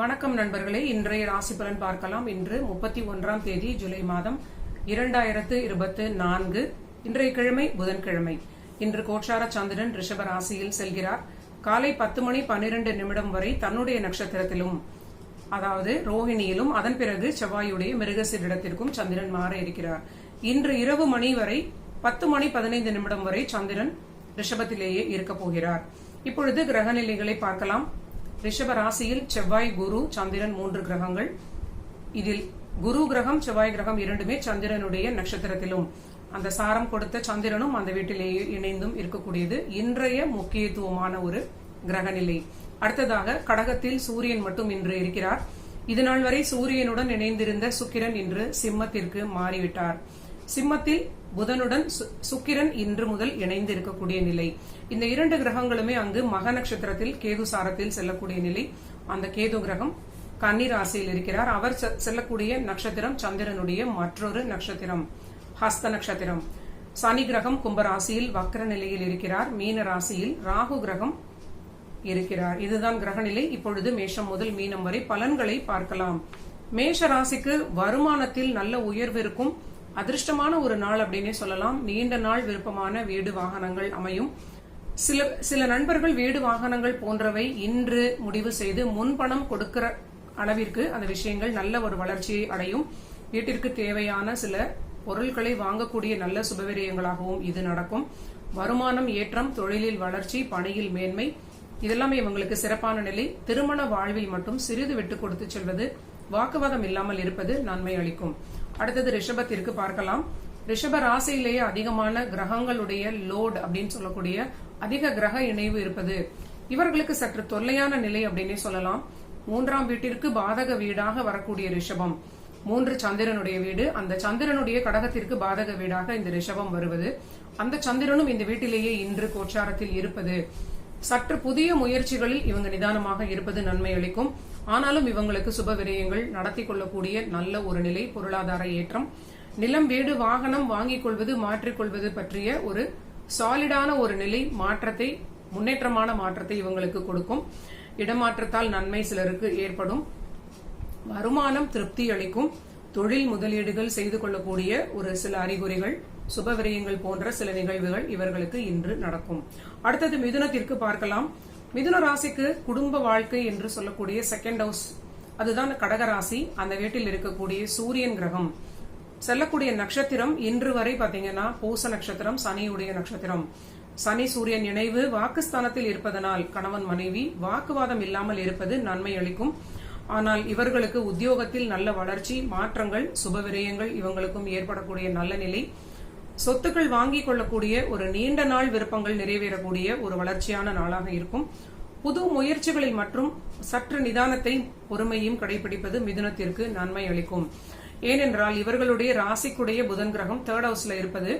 வணக்கம் நண்பர்களே. இன்றைய ராசி பலன் பார்க்கலாம். இன்று முப்பத்தி ஒன்றாம் தேதி ஜூலை மாதம் இரண்டாயிரத்து இருபத்து நான்கு இன்றைய கிழமை புதன்கிழமை. இன்று கோட்சார சந்திரன் ரிஷப ராசியில் செல்கிறார். காலை பத்து மணி பன்னிரண்டு நிமிடம் வரை தன்னுடைய நட்சத்திரத்திலும் அதாவது ரோஹிணியிலும் அதன் பிறகு செவ்வாயுடைய மிருகசீரிடத்திற்கும் சந்திரன் மாற இருக்கிறார். இன்று இரவு மணி வரை பத்து மணி பதினைந்து நிமிடம் வரை சந்திரன் ரிஷபத்திலேயே இருக்க போகிறார். இப்பொழுது கிரகநிலைகளை பார்க்கலாம். ரிஷப ராசியில் செவ்வாய் குரு சந்திரன் மூன்று கிரகங்கள். இதில் குரு கிரகம் செவ்வாய் கிரகம் இரண்டுமே சந்திரனுடைய நட்சத்திரத்திலும். அந்த சாரம் கொடுத்த சந்திரனும் அந்த வீட்டிலேயே இணைந்தும் இருக்கக்கூடியது. இன்றைய முக்கியத்துவமான ஒரு கிரகநிலை. அடுத்ததாக கடகத்தில் சூரியன் மட்டும் இன்று இருக்கிறார். இது நாள் வரை சூரியனுடன் இணைந்திருந்த சுக்கிரன் இன்று சிம்மத்திற்கு மாறிவிட்டார். சிம்மத்தில் புதனுடன் சுக்கிரன் இன்று முதல் இணைந்து இருக்கக்கூடிய நிலை. இந்த இரண்டு கிரகங்களுமே அங்கு மக நட்சத்திரத்தில் கேது சாரத்தில் செல்லக்கூடிய நிலை. அந்த கேது கிரகம் கன்னி ராசியில் இருக்கிறார். அவர் செல்லக்கூடிய நட்சத்திரம் சந்திரனுடைய மற்றொரு நட்சத்திரம் ஹஸ்த நட்சத்திரம். சனி கிரகம் கும்பராசியில் வக்ர நிலையில் இருக்கிறார். மீன ராசியில் ராகு கிரகம் இருக்கிறார். இதுதான் கிரகநிலை இப்பொழுது மேஷம் முதல் மீனம் வரை பலன்களை பார்க்கலாம். மேஷ ராசிக்கு வருமானத்தில் நல்ல உயர்வு இருக்கும். அதிர்ஷ்டமான ஒரு நாள் அப்படின்னே சொல்லலாம். நீண்ட நாள் விருப்பமான வீடு வாகனங்கள் அமையும். சில சில நண்பர்கள் வீடு வாகனங்கள் போன்றவை இன்று முடிவு செய்து முன்பணம் கொடுக்கிற அளவிற்கு அந்த விஷயங்கள் நல்ல ஒரு வளர்ச்சியை அடையும். வீட்டிற்கு தேவையான சில பொருட்களை வாங்கக்கூடிய நல்ல சுபவிரியங்களாகவும் இது நடக்கும். வருமானம் ஏற்றம் தொழிலில் வளர்ச்சி பணியில் மேன்மை இதெல்லாமே இவங்களுக்கு சிறப்பான நிலை. திருமண வாழ்வில் மட்டும் சிறிது விட்டு கொடுத்து செல்வது வாக்குவாதம் இல்லாமல் இருப்பது நன்மை அளிக்கும். அடுத்தது ரிஷபத்திற்கு பார்க்கலாம். ரிஷப ராசியிலேயே அதிகமான கிரகங்களுடைய லோட் அப்படின்னு சொல்லக்கூடிய அதிக கிரக இணைவு இருப்பது. இவர்களுக்கு சற்று தொல்லையான நிலை அப்படின்னே சொல்லலாம். மூன்றாம் வீட்டிற்கு பாதக வீடாக வரக்கூடிய ரிஷபம். மூன்று சந்திரனுடைய வீடு. அந்த சந்திரனுடைய கடகத்திற்கு பாதக வீடாக இந்த ரிஷபம் வருவது. அந்த சந்திரனும் இந்த வீட்டிலேயே இன்று கோச்சாரத்தில் இருப்பது. சற்று புதிய முயற்சிகளில் இவங்க நிதானமாக இருப்பது நன்மை அளிக்கும் ஆனாலும் இவங்களுக்கு சுப விரயங்கள் நடத்தி கொள்ளக்கூடிய நல்ல ஒரு நிலை பொருளாதார ஏற்றம். நிலம் வீடு வாகனம் வாங்கிக் கொள்வது மாற்றிக்கொள்வது பற்றிய ஒரு சாலிடான ஒரு நிலை மாற்றத்தை முன்னேற்றமான மாற்றத்தை இவங்களுக்கு கொடுக்கும். இடமாற்றத்தால் நன்மை சிலருக்கு ஏற்படும். வருமானம் திருப்தி அளிக்கும். தொழில் முதலீடுகள் செய்து கொள்ளக்கூடிய ஒரு சில அறிகுறிகள். சுபவிரயங்கள் போன்ற சில நிகழ்வுகள் இவர்களுக்கு இன்று நடக்கும். அடுத்தது மிதுனத்திற்கு பார்க்கலாம். மிதுன ராசிக்கு குடும்ப வாழ்க்கை என்று சொல்லக்கூடிய செகண்ட் ஹவுஸ் அதுதான் கடகராசி அந்த வீட்டில் இருக்கக்கூடிய சூரியன் கிரகம். செல்லக்கூடிய நட்சத்திரம் இன்று வரை பாத்தீங்கன்னா பூச நட்சத்திரம் சனியுடைய நட்சத்திரம். சனி சூரியன் இணைவு வாக்குஸ்தானத்தில் இருப்பதனால் கணவன் மனைவி வாக்குவாதம் இல்லாமல் இருப்பது நன்மை அளிக்கும். ஆனால் இவர்களுக்கு உத்தியோகத்தில் நல்ல வளர்ச்சி மாற்றங்கள் சுப விரயங்கள் இவங்களுக்கும் ஏற்படக்கூடிய நல்ல நிலை. சொத்துக்கள் வாங்கி கொள்ளக்கூடிய ஒரு நீண்ட நாள் விருப்பங்கள் நிறைவேறக்கூடிய ஒரு வளர்ச்சியான நாளாக இருக்கும். புது முயற்சிகளில் மற்றும் சற்று நிதானத்தை பொறுமையும் கடைபிடிப்பது மிதுனத்திற்கு நன்மை அளிக்கும். ஏனென்றால் இவர்களுடைய ராசிக்குடைய புதன் கிரகம் தேர்ட் ஹவுஸ்ல இருப்பது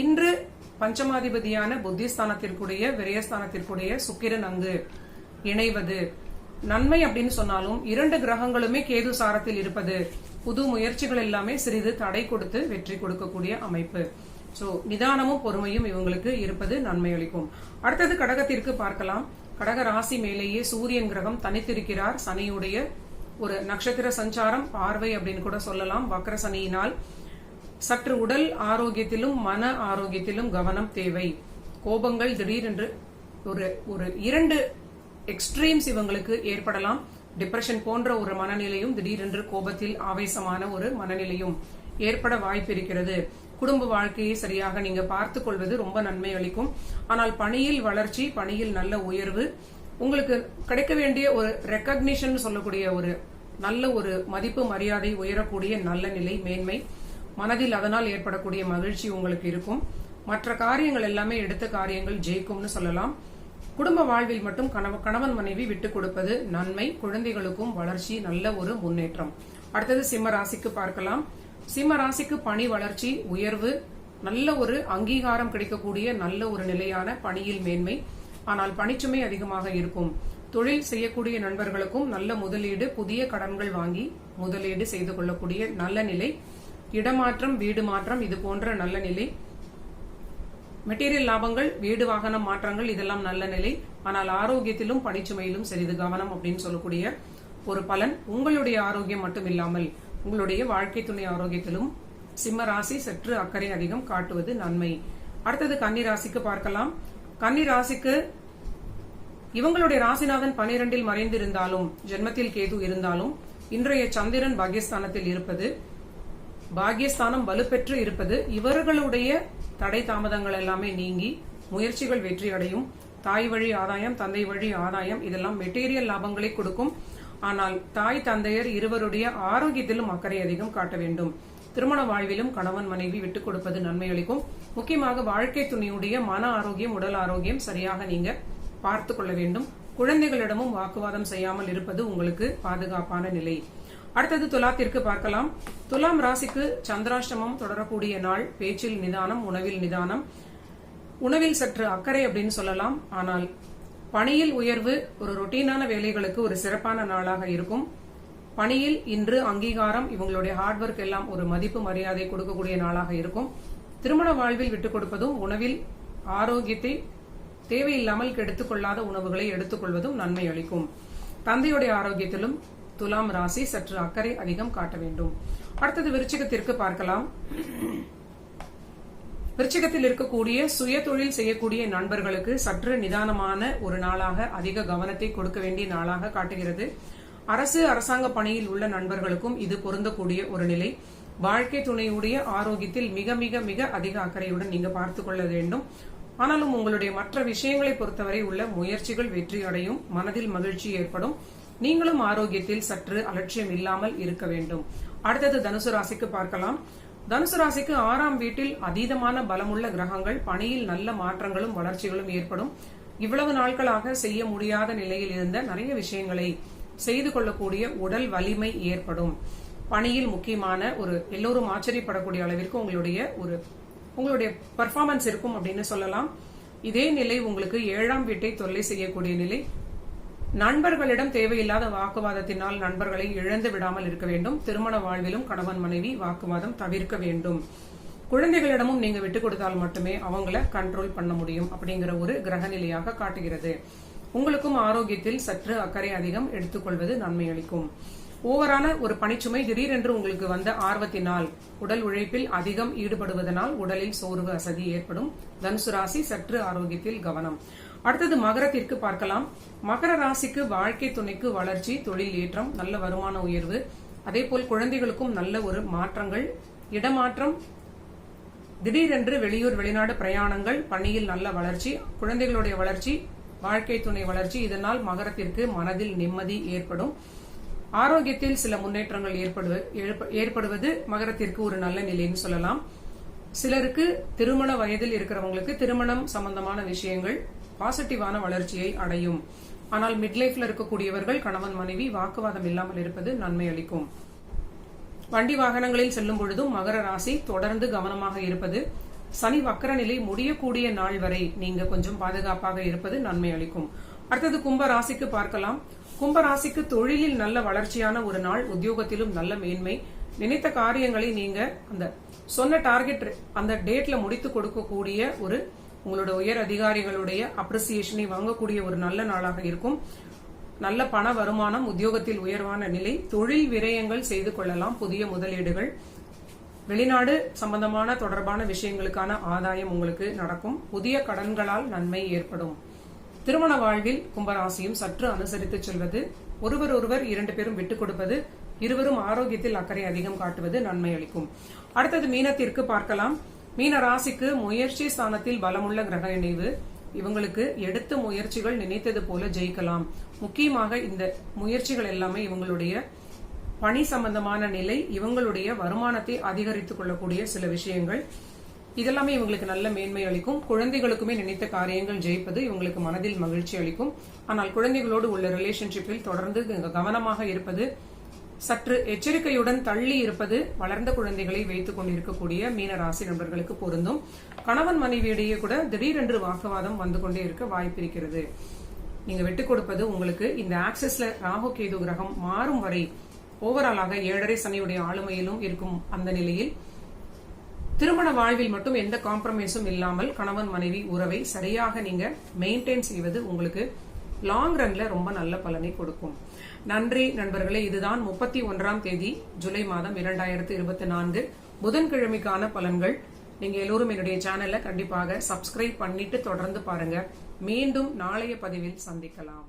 இன்று பஞ்சமாதிபதியான புத்திஸ்தானத்திற்குடைய விரயஸ்தானத்திற்குடைய சுக்கிரன் அங்கு இணைவது. நன்மை அப்படின்னு சொன்னாலும் இரண்டு கிரகங்களுமே கேது சாரத்தில் இருப்பது. புது முயற்சிகள் எல்லாமே சிறிது தடை கொடுத்து வெற்றி கொடுக்கக்கூடிய அமைப்பு. சோ நிதானமும் பொறுமையும் இவங்களுக்கு இருப்பது நன்மை அளிக்கும் அடுத்தது கடகத்திற்கு பார்க்கலாம். கடக ராசி மேலேயே சூரியன் கிரகம் தனித்திருக்கிறார். சனியுடைய ஒரு நட்சத்திர சஞ்சாரம் பார்வை அப்படின்னு கூட சொல்லலாம். வக்ர சனியினால் சற்று உடல் ஆரோக்கியத்திலும் மன ஆரோக்கியத்திலும் கவனம் தேவை. கோபங்கள் திடீரென்று ஒரு ஒரு இரண்டு எக்ஸ்ட்ரீம்ஸ் இவங்களுக்கு ஏற்படலாம். டிப்ரெஷன் போன்ற ஒரு மனநிலையும் திடீரென்று கோபத்தில் ஆவேசமான ஒரு மனநிலையும் ஏற்பட வாய்ப்பு இருக்கிறது குடும்ப வாழ்க்கையை சரியாக நீங்க பார்த்து கொள்வது ரொம்ப நன்மை அளிக்கும். ஆனால் பணியில் வளர்ச்சி பணியில் நல்ல உயர்வு உங்களுக்கு கிடைக்க வேண்டிய ஒரு ரெக்கக்னிஷன் சொல்லக்கூடிய ஒரு நல்ல ஒரு மதிப்பு மரியாதை உயரக்கூடிய நல்ல நிலை மேன்மை. மனதில் அதனால் ஏற்படக்கூடிய மகிழ்ச்சி உங்களுக்கு இருக்கும். மற்ற காரியங்கள் எல்லாமே எடுத்த காரியங்கள் ஜெயிக்கும்னு சொல்லலாம். குடும்ப வாழ்வில் மட்டும் கணவன் கணவன் மனைவி விட்டுக் கொடுப்பது நன்மை. குழந்தைகளுக்கும் வளர்ச்சி நல்ல ஒரு முன்னேற்றம். அடுத்தது சிம்ம ராசிக்கு பார்க்கலாம். சிம்ம ராசிக்கு பணி வளர்ச்சி உயர்வு நல்ல ஒரு அங்கீகாரம் கிடைக்கக்கூடிய நல்ல ஒரு நிலையான பணியில் மேன்மை. ஆனால் பணிச்சுமை அதிகமாக இருக்கும். தொழில் செய்யக்கூடிய நண்பர்களுக்கும் நல்ல முதலீடு புதிய கடன்கள் வாங்கி முதலீடு செய்து கொள்ளக்கூடிய நல்ல நிலை. இடமாற்றம் வீடு மாற்றம் இது போன்ற நல்ல நிலை. மெட்டீரியல் லாபங்கள் வீடு வாகனம் மாற்றங்கள் இதெல்லாம் நல்ல நிலை. ஆனால் ஆரோக்கியத்திலும் பணிச்சுமையிலும் சிறிது கவனம் அப்படின்னு சொல்லக்கூடிய ஒரு பலன். உங்களுடைய ஆரோக்கியம் மட்டும் இல்லாமல் உங்களுடைய வாழ்க்கை துணை ஆரோக்கியத்திலும் சிம்ம ராசி சற்று அக்கறை அதிகம் காட்டுவது நன்மை. அடுத்தது கன்னி ராசிக்கு பார்க்கலாம். கன்னி ராசிக்கு இவங்களுடைய ராசிநாதன் பனிரெண்டில் மறைந்திருந்தாலும் ஜென்மத்தில் கேது இருந்தாலும் இன்றைய சந்திரன் பாகியஸ்தானத்தில் இருப்பது பாகியஸ்தானம் வலுப்பெற்று இருப்பது இவர்களுடைய தடை தாமதங்கள் எல்லாமே நீங்கி முயற்சிகள் வெற்றி அடையும் தாய் வழி ஆதாயம் தந்தை வழி ஆதாயம் இதெல்லாம் மெட்டீரியல் லாபங்களை கொடுக்கும். ஆனால் தாய் தந்தையர் இருவருடைய ஆரோக்கியத்திலும் அக்கறை அதிகம் காட்ட வேண்டும். திருமண வாழ்விலும் கணவன் மனைவி விட்டுக் கொடுப்பது நன்மை அளிக்கும் முக்கியமாக வாழ்க்கை துணையுடைய மன ஆரோக்கியம் உடல் ஆரோக்கியம் சரியாக நீங்க பார்த்து கொள்ள வேண்டும். குழந்தைகளிடமும் வாக்குவாதம் செய்யாமல் இருப்பது உங்களுக்கு பாதுகாப்பான நிலை. அடுத்தது துலாத்திற்கு பார்க்கலாம். துலாம் ராசிக்கு சந்திராஷ்டமம் தொடரக்கூடிய நாள் பேச்சில் நிதானம் உணவில் நிதானம். உணவில் சற்று அக்கறை அப்படின்னு சொல்லலாம். ஆனால் பணியில் உயர்வு ஒரு ரொட்டீனான வேலைகளுக்கு ஒரு சிறப்பான நாளாக இருக்கும். பணியில் இன்று அங்கீகாரம் இவங்களுடைய ஹார்ட் ஒர்க் எல்லாம் ஒரு மதிப்பு மரியாதை கொடுக்கக்கூடிய நாளாக இருக்கும். திருமண வாழ்வில் விட்டுக் கொடுப்பதும் உணவில் ஆரோக்கியத்தை தேவையில்லாமல் கெடுத்துக் கொள்ளாத உணவுகளை எடுத்துக்கொள்வதும் நன்மை அளிக்கும். தந்தையுடைய ஆரோக்கியத்திலும் துலாம் ராசி சற்று அக்கறை அதிகம் காட்ட வேண்டும். அடுத்தது விருச்சிகத்திற்கு பார்க்கலாம். விருச்சிகத்தில் இருக்கக்கூடிய சுய தொழில் செய்யக்கூடிய நண்பர்களுக்கு சற்று நிதானமான ஒரு நாளாக அதிக கவனத்தை கொடுக்க வேண்டிய நாளாக காட்டுகிறது. அரசு அரசாங்க பணியில் உள்ள நண்பர்களுக்கும் இது பொருந்தக்கூடிய ஒரு நிலை. வாழ்க்கை துணையுடைய ஆரோக்கியத்தில் மிக மிக மிக அதிக அக்கறையுடன் நீங்க பார்த்துக் கொள்ள வேண்டும். ஆனாலும் உங்களுடைய மற்ற விஷயங்களை பொறுத்தவரை உள்ள முயற்சிகள் வெற்றி அடையும் மனதில் மகிழ்ச்சி ஏற்படும். நீங்களும் ஆரோக்கியத்தில் சற்று அலட்சியம் இல்லாமல் இருக்க வேண்டும். அடுத்தது தனுசு ராசிக்கு பார்க்கலாம். தனுசு ராசிக்கு ஆறாம் வீட்டில் அதீதமான பலமுள்ள கிரகங்கள் பணியில் நல்ல மாற்றங்களும் வளர்ச்சிகளும் ஏற்படும். இவ்வளவு நாட்களாக செய்ய முடியாத நிலையில் இருந்த நிறைய விஷயங்களை செய்து கொள்ளக்கூடிய உடல் வலிமை ஏற்படும். பணியில் முக்கியமான ஒரு எல்லோரும் ஆச்சரியப்படக்கூடிய அளவிற்கு உங்களுடைய ஒரு உங்களுடைய பர்ஃபார்மன்ஸ் இருக்கும் அப்படின்னு சொல்லலாம். இதே நிலை உங்களுக்கு ஏழாம் வீட்டை தொல்லை செய்யக்கூடிய நிலை நண்பர்களிடம் தேவையில்லாத வாக்குவாதத்தினால் நண்பர்களை இழந்து விடாமல் இருக்க வேண்டும். திருமண வாழ்விலும் கணவன் மனைவி வாக்குவாதம் தவிர்க்க வேண்டும். குழந்தைகளிடமும் நீங்க விட்டு கொடுத்தால் மட்டுமே அவங்கள கண்ட்ரோல் பண்ண முடியும் அப்படிங்கிற ஒரு கிரகநிலையாக காட்டுகிறது. உங்களுக்கும் ஆரோக்கியத்தில் சற்று அக்கறை அதிகம் எடுத்துக்கொள்வது நன்மை அளிக்கும். ஓவரான ஒரு பணிச்சுமை திடீரென்று உங்களுக்கு வந்த ஆர்வத்தினால் உடல் உழைப்பில் அதிகம் ஈடுபடுவதனால் உடலில் சோர்வு அசதி ஏற்படும். தனுசு ராசி சற்று ஆரோக்கியத்தில் கவனம். அடுத்தது மகரத்திற்கு பார்க்கலாம். மகர ராசிக்கு வாழ்க்கை துணைக்கு வளர்ச்சி தொழில் ஏற்றம் நல்ல வருமான உயர்வு. அதே போல் குழந்தைகளுக்கும் நல்ல ஒரு மாற்றங்கள் இடமாற்றம் திடீரென்று வெளியூர் வெளிநாடு பிரயாணங்கள் பணியில் நல்ல வளர்ச்சி குழந்தைகளுடைய வளர்ச்சி வாழ்க்கை துணை வளர்ச்சி இதனால் மகரத்திற்கு மனதில் நிம்மதி ஏற்படும். ஆரோக்கியத்தில் சில முன்னேற்றங்கள் ஏற்படுவது மகரத்திற்கு ஒரு நல்ல நிலைன்னு சொல்லலாம். சிலருக்கு திருமண வயதில் இருக்கிறவங்களுக்கு திருமணம் சம்பந்தமான விஷயங்கள் பாசிட்டிவான வளர்ச்சியை அடையும். ஆனால் மிட்லைஃப்ல இருக்கக்கூடியவர்கள் கணவன் மனைவி வாக்குவாதம் இல்லாமல் இருப்பது நன்மை அளிக்கும். வண்டி வாகனங்களில் செல்லும் பொழுதும் மகர ராசி தொடர்ந்து கவனமாக இருப்பது சனி வக்கர நிலை முடியக்கூடிய நாள் வரை நீங்க கொஞ்சம் பாதுகாப்பாக இருப்பது நன்மை அளிக்கும். அடுத்தது கும்ப ராசிக்கு பார்க்கலாம். கும்ப ராசிக்கு தொழிலில் நல்ல வளர்ச்சியான ஒரு நாள் உத்தியோகத்திலும் நல்ல மேன்மை. நினைத்த காரியங்களை நீங்க அந்த சொன்ன டார்கெட் அந்த டேட்ல முடித்து கொடுக்கக்கூடிய ஒரு உங்களோட உயர் அதிகாரிகளுடைய அப்ரிசியேஷனை வாங்கக்கூடிய ஒரு நல்ல நாளாக இருக்கும். நல்ல பண வருமானம் உத்தியோகத்தில் உயர்வான நிலை தொழில் விரயங்கள் செய்து கொள்ளலாம் புதிய முதலீடுகள். வெளிநாடு சம்பந்தமான தொடர்பான விஷயங்களுக்கான ஆதாயம் உங்களுக்கு நடக்கும். புதிய கடன்களால் நன்மை ஏற்படும். திருமண வாழ்வில் கும்பராசியும் சற்று அனுசரித்து செல்வது ஒருவர் ஒருவர் இரண்டு பேரும் விட்டுக் கொடுப்பது இருவரும் ஆரோக்கியத்தில் அக்கறை அதிகம் காட்டுவது நன்மை அளிக்கும். அடுத்தது மீனத்திற்கு பார்க்கலாம். மீன ராசிக்கு முயற்சி ஸ்தானத்தில் பலமுள்ள கிரக இணைவு. இவங்களுக்கு எடுத்த முயற்சிகள் நினைத்தது போல ஜெயிக்கலாம். முக்கியமாக இந்த முயற்சிகள் எல்லாமே இவங்களுடைய பணி சம்பந்தமான நிலை இவங்களுடைய வருமானத்தை அதிகரித்துக் கொள்ளக்கூடிய சில விஷயங்கள். இதெல்லாமே இவங்களுக்கு நல்ல மேன்மை அளிக்கும். குழந்தைகளுக்குமே நினைத்த காரியங்கள் ஜெயிப்பது இவங்களுக்கு மனதில் மகிழ்ச்சி அளிக்கும். ஆனால் குழந்தைகளோடு உள்ள ரிலேஷன்ஷிப்பில் தொடர்ந்து கவனமாக இருப்பது சற்று எச்சரிக்கையுடன் தள்ளி இருப்பது வளர்ந்த குழந்தைகளை வைத்துக் கொண்டிருக்கக்கூடிய மீன ராசி நண்பர்களுக்கு பொருந்தும். கணவன் மனைவியிடையே கூட திடீரென்று வாக்குவாதம் வந்து கொண்டே இருக்க வாய்ப்பிருக்கிறது நீங்க விட்டு கொடுப்பது உங்களுக்கு இந்த ஆக்சஸ்ல ராகு கேது கிரகம் மாறும் வரை ஓவராலாக ஏழரை சனியுடைய ஆளுமையிலும் இருக்கும் அந்த நிலையில் திருமண வாழ்வில் மட்டும் எந்த காம்ப்ரமைஸும் இல்லாமல் கணவன் மனைவி உறவை சரியாக நீங்க மெயின்டைன் செய்வது உங்களுக்கு லாங் ரன்ல ரொம்ப நல்ல பலனை கொடுக்கும். நன்றி நண்பர்களே இதுதான் முப்பத்தி ஒன்றாம் தேதி ஜூலை மாதம் இரண்டாயிரத்து இருபத்தி நான்கு. புதன்கிழமைக்கான பலன்கள். நீங்க எல்லோரும் என்னுடைய சேனலை கண்டிப்பாக சப்ஸ்கிரைப் பண்ணிட்டு தொடர்ந்து பாருங்க. மீண்டும் நாளைய பதிவில் சந்திக்கலாம்.